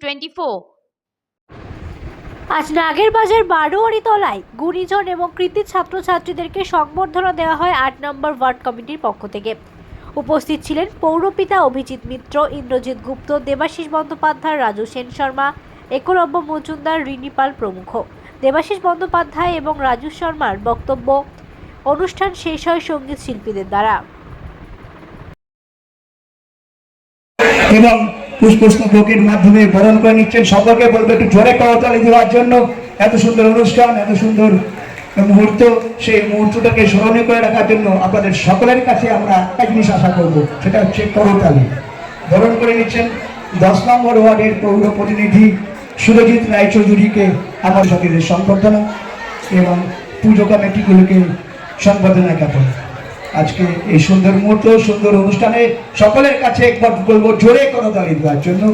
Twenty four আজ নাগের বাজার বারোয়ারি তলায় গুণীজন এবং কৃতি ছাত্রছাত্রীদেরকে সংবর্ধনা দেওয়া হয় আট নম্বর ওয়ার্ড কমিটির পক্ষ থেকে। উপস্থিত ছিলেন পৌরপিতা অভিজিৎ মিত্র ইন্দ্রজিৎ গুপ্ত দেবাশিস বন্দ্যোপাধ্যায় রাজু সেন শর্মা একলব্য মজুমদার রিনি পাল প্রমুখ। দেবাশিস বন্দ্যোপাধ্যায় এবং রাজু শর্মার বক্তব্য অনুষ্ঠান শেষ হয় সংগীত শিল্পীদের দ্বারা। এবং পুষ্পস্তবকের মাধ্যমে বরণ করে নিচ্ছেন। সকলকে বলব একটু জোরে করতালি দেওয়ার জন্য। এত সুন্দর অনুষ্ঠান, এত সুন্দর মুহূর্ত, সেই মুহূর্তটাকে স্মরণীয় করে রাখার জন্য আপনাদের সকলের কাছে আমরা একটা জিনিস আশা করব, সেটা হচ্ছে করতালি বরণ করে নিচ্ছেন দশ নম্বর ওয়ার্ডের পৌর প্রতিনিধি সুরজিৎ রায়চৌধুরীকে, আমার সকলের সংবর্ধনা এবং পুজো কমিটিগুলোকে সংবর্ধনা জ্ঞাপন। আজকে এই সুন্দর মুহূর্ত, সুন্দর অনুষ্ঠানে সকলের কাছে একবার বলব, জোরে করতালি দেওয়ার জন্য।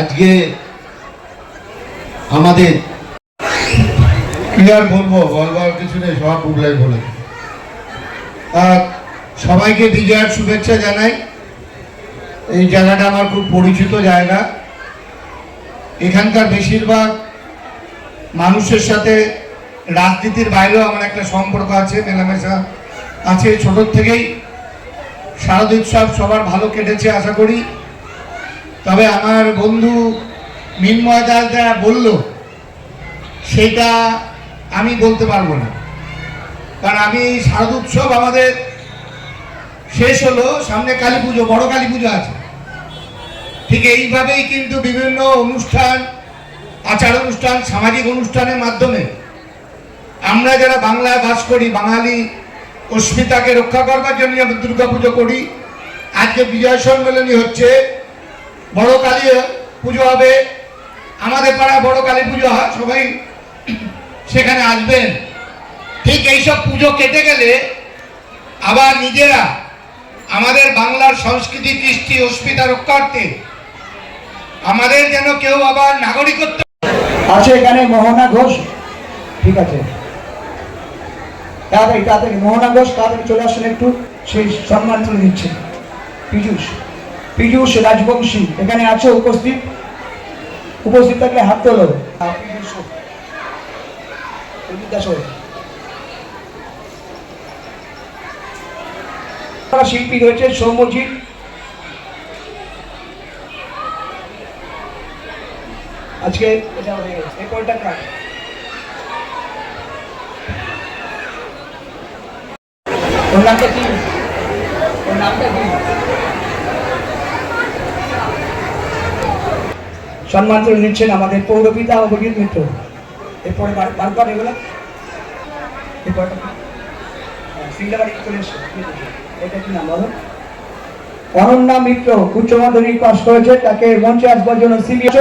আজকে আমাদের কি আর বলব বলবার কিছু নেই, সব উগলাই বলে। সবাইকে বিজয়ের শুভেচ্ছা জানাই। এই জায়গাটা আমার খুব পরিচিত জায়গা। এখানকার বেশিরভাগ মানুষের সাথে রাজনীতির বাইরেও আমার একটা সম্পর্ক আছে, মেলামেশা আছে ছোটোর থেকেই। শারদোৎসব সবার ভালো কেটেছে আশা করি। তবে আমার বন্ধু মিনময় দাস যা বলল, সেটা আমি বলতে পারব না। কারণ আমি শারদ উৎসব আমাদের শেষ হলো, সামনে কালী পুজো, বড় কালী পুজো আছে। ঠিক এইভাবেই কিন্তু বিভিন্ন অনুষ্ঠান, আচার অনুষ্ঠান, সামাজিক অনুষ্ঠানের মাধ্যমে আমরা যারা বাংলায় বাস করি, বাঙালি অস্মিতাকে রক্ষা করবার জন্য আমরা দুর্গা পুজো করি, আজকে বিজয় সম্মেলনী হচ্ছে, বড় কালী পুজো হবে, আমাদের পাড়ায় বড় কালী পুজো হয়, সবাই সেখানে আসবেন। ঠিক এইসব পুজো কেটে গেলে আবার নিজেরা আমাদের বাংলার সংস্কৃতি, কৃষ্টি, অস্মিতা রক্ষার্থে আমাদের যেন কেউ আবার নাগরিকত্ব আছে এখানে মোহনা ঘোষ। ঠিক আছে। তাড়াতাড়ি তাড়াতাড়ি। মোহনা ঘোষ চলে আসুন একটু। সেই সম্মান তুলে নিচ্ছেন। পীযুষ। পীযুষ রাজবংশী, এখানে আছে, উপস্থিত। উপস্থিত থাকলে হাত তোলো। শিল্পী রয়েছে, সৌম্যজিৎ। আজকে এটা হয়ে গেছে। কয়টা কাজ ওর নামটা কি? ওর নামটা কি? সম্মান তুলে নিচ্ছেন আমাদের পৌরপিতা অভিজিৎ মিত্র। এরপরে বার এগুলো? হ্যাঁ, এটা কি অনন্যা মিত্র উচ্চ মাধ্যমিক পাস করেছে তাকে মঞ্চে আসবার জন্য সিবিএস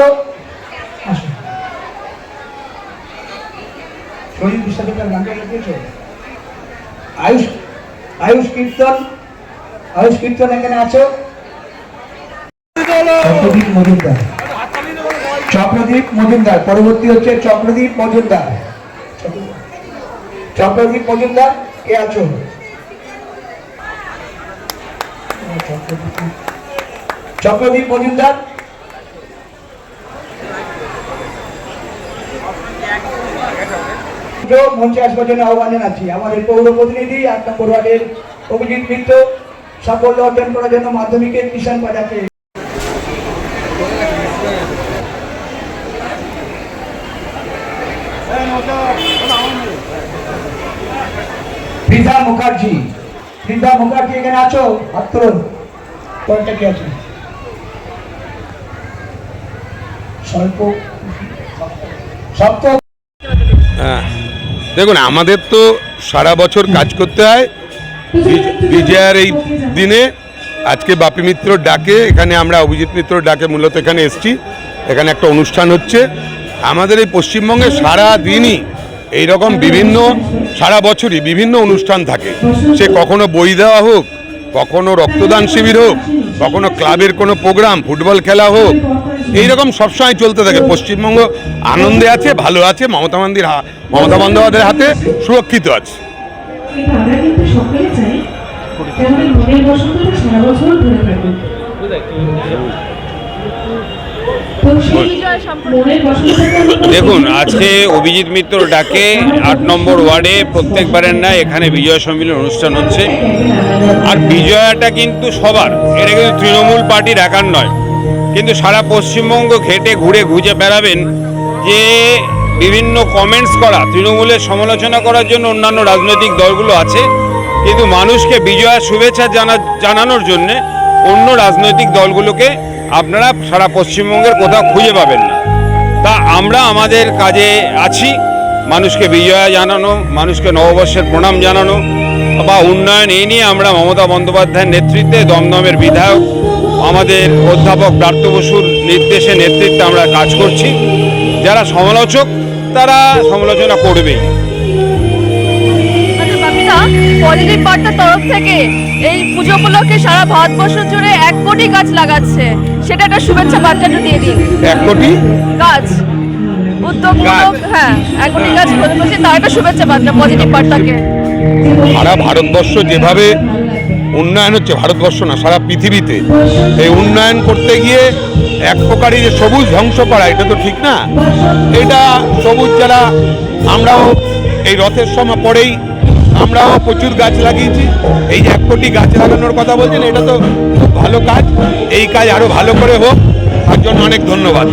লিখেছো? আয়ুষ আয়ুষ কীর্তন আয়ুষ কীর্তন এখানে আছো। চক্রদীপ মজুমদার। চক্রদীপ মজুমদার, পরবর্তী হচ্ছে চক্রদীপ মজুমদার। চক্রদীপ মজুমদার, কে আছো? চক্রদীপ মজুমদার কেউ মঞ্চে আসবার জন্য আহ্বান জানাচ্ছি। আমাদের পৌর প্রতিনিধি আট নম্বর ওয়ার্ডের অভিজিৎ মিত্র, সাফল্য অর্জন করার জন্য মাধ্যমিকের কিষাণ বাজারকে বৃদ্ধা মুখার্জি। বৃদ্ধা মুখার্জি, এখানে আছো? হাত তুলুন পয়েন্টটা কি আছে? স্বল্প সপ্ত হ্যাঁ দেখুন, আমাদের তো সারা বছর কাজ করতে হয়। বিজ- বিজয়ার এই দিনে আজকে বাপি মিত্র ডাকে, এখানে আমরা অভিজিৎ মিত্র ডাকে মূলত এখানে এসছি। এখানে একটা অনুষ্ঠান হচ্ছে। আমাদের এই পশ্চিমবঙ্গে সারা দিনই এই রকম বিভিন্ন, সারা বছরই বিভিন্ন অনুষ্ঠান থাকে। সে কখনো বই দেওয়া হোক, কখনো রক্তদান শিবির হোক, কখনো ক্লাবের কোনো প্রোগ্রাম, ফুটবল খেলা হোক এইরকম সবসময় চলতে থাকে। পশ্চিমবঙ্গ আনন্দে আছে ভালো আছে মমতা মন্দির মমতা বন্দ্যোপাধ্যায়ের হাতে সুরক্ষিত আছে। দেখুন আজকে অভিজিৎ মিত্র ডাকে আট নম্বর ওয়ার্ডে প্রত্যেকবারের না এখানে বিজয় সম্মিলন অনুষ্ঠান হচ্ছে। আর বিজয়াটা কিন্তু সবার এটা কিন্তু তৃণমূল পার্টির একার নয়। কিন্তু সারা পশ্চিমবঙ্গ ঘেটে ঘুরে ঘুরে বেড়াবেন যে বিভিন্ন কমেন্টস করা, তৃণমূলের সমালোচনা করার জন্য অন্যান্য রাজনৈতিক দলগুলো আছে, কিন্তু মানুষকে বিজয়ার শুভেচ্ছা জানা, জানানোর জন্যে অন্য রাজনৈতিক দলগুলোকে আপনারা সারা পশ্চিমবঙ্গের কোথাও খুঁজে পাবেন না। তা আমরা আমাদের কাজে আছি, মানুষকে বিজয়া জানানো, মানুষকে নববর্ষের প্রণাম জানানো, বা উন্নয়ন এই নিয়ে আমরা মমতা বন্দ্যোপাধ্যায়ের নেতৃত্বে দমদমের বিধায়ক আমাদের অধ্যাপক প্রার্থ বসুর নির্দেশে নেতৃত্বে আমরা কাজ করছি। যারা সমালোচক তারা সমালোচনা করবেই আচ্ছা পজিটিভ বার্তার তরফ থেকে এই পুজো উপলক্ষে সারা ভারতবর্ষ জুড়ে এক কোটি গাছ লাগাচ্ছে। সেটা একটা শুভেচ্ছা বার্তাটা দিয়ে দিন। এক কোটি? গাছ। উদ্যোগমূলক হ্যাঁ এক কোটি গাছ করছে তার একটা শুভেচ্ছা বার্তা পজিটিভ বার্তাকে সারা ভারতবর্ষ যেভাবে উন্নয়ন হচ্ছে ভারতবর্ষ না, সারা পৃথিবীতে। এই উন্নয়ন করতে গিয়ে এক প্রকারই যে সবুজ ধ্বংস করা, এটা তো ঠিক না। এটা সবুজ যারা, আমরাও এই রথের সময় পরেই আমরাও প্রচুর গাছ লাগিয়েছি। এই যে এক কোটি গাছ লাগানোর কথা বলছেন, এটা তো খুব ভালো কাজ। এই কাজ আরও ভালো করে হোক, তার জন্য অনেক ধন্যবাদ।